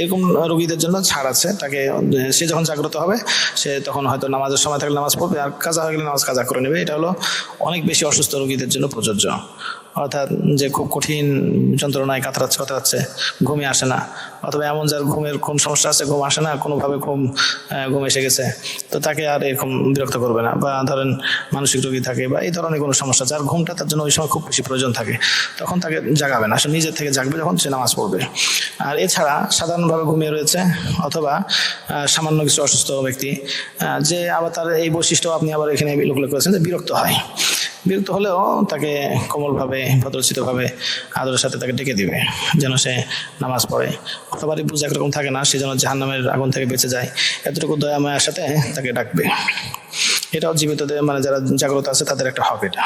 এরকম রোগীদের জন্য ছাড় আছে। তাকে, সে যখন জাগ্রত হবে, সে তখন হয়তো নামাজের সময় থাকলে নামাজ পড়বে, আর কাজা হয়ে গেলে নামাজ কাজা করে নেবে। এটা হলো অনেক বেশি অসুস্থ রোগীদের জন্য প্রযোজ্য। অর্থাৎ যে খুব কঠিন যন্ত্রণায় কাতরাচ্ছে কাতরাচ্ছে ঘুমে আসে না। অথবা এমন যার ঘুমের কোন সমস্যা আছে, ঘুম আসে না, কোনোভাবে ঘুম ঘুম এসে গেছে, তো তাকে আর এরকম বিরক্ত করবে না। বা ধরেন মানসিক রোগী থাকে বা এই ধরনের কোনো সমস্যা, যার ঘুমটা তার জন্য ওই সময় খুব বেশি প্রয়োজন থাকে, তখন তাকে জাগাবে না। সে নিজের থেকে জাগবে যখন সে নামাজ পড়বে। আর এছাড়া সাধারণভাবে ঘুমিয়ে রয়েছে অথবা সামান্য কিছু অসুস্থ ব্যক্তি যে আবার তার এই বৈশিষ্ট্য আপনি আবার এখানে উল্লেখ করেছেন যে বিরক্ত হয়। বিরক্ত হলেও তাকে কোমলভাবে ভদ্রচিতভাবে আদরের সাথে তাকে ডেকে দিবে, যেন সে নামাজ পড়ে। অথবা পূজা একরকম থাকে না, সে যেন জাহান্নামের আগুন থেকে বেঁচে যায়। এতটুকু দয়া, মায়ের সাথে তাকে ডাকবে। এটাও জীবিতদের মানে যারা জাগ্রত আছে, তাদের একটা হক এটা।